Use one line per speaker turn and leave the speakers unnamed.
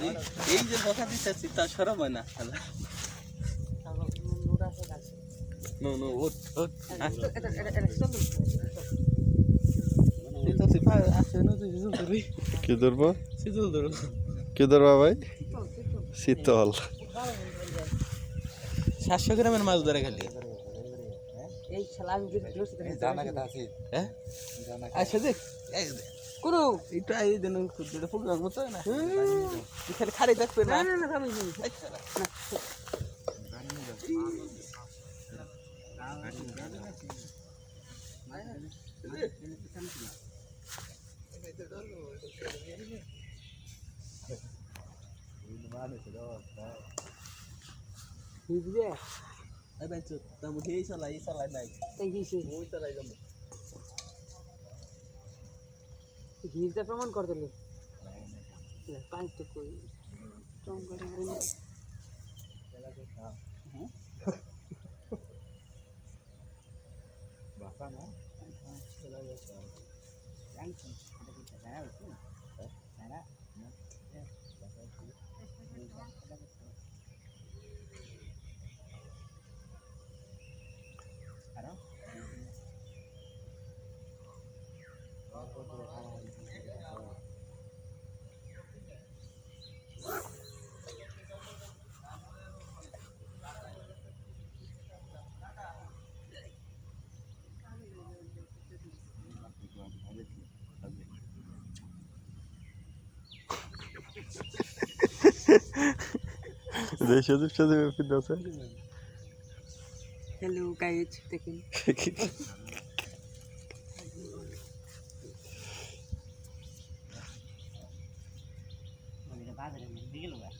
এই- এই যে বকা দিতেছি তা সরম হয় না নো নো ওট ওট দিতেছি ভাই আসে না তুই সিজল
কি ধরবো? কি ধরবা ভাই? শীতল।
সাতশো গ্রামের মাছ ধরে খালি।
এই শালা আমি যদি সাথে
হ্যাঁ? আচ্ছা দেখ।
কোনো
এটা এই দিন যেটা প্রোগ্রাম মতো না তুই খালি খালি দেখবে
না
না
না না আমি জানি।
আচ্ছা না।
বুঝবে
এই ভাই চুপ তা বুঝি এই চালাই এই চালাই নাই
এই হিসে
ওই চালাই যাব
হিরটা প্রমাণ করে Deixa eu fazer meu filho dançar. Hello,
guys. Taking. Olha, padre,
me diga lugar.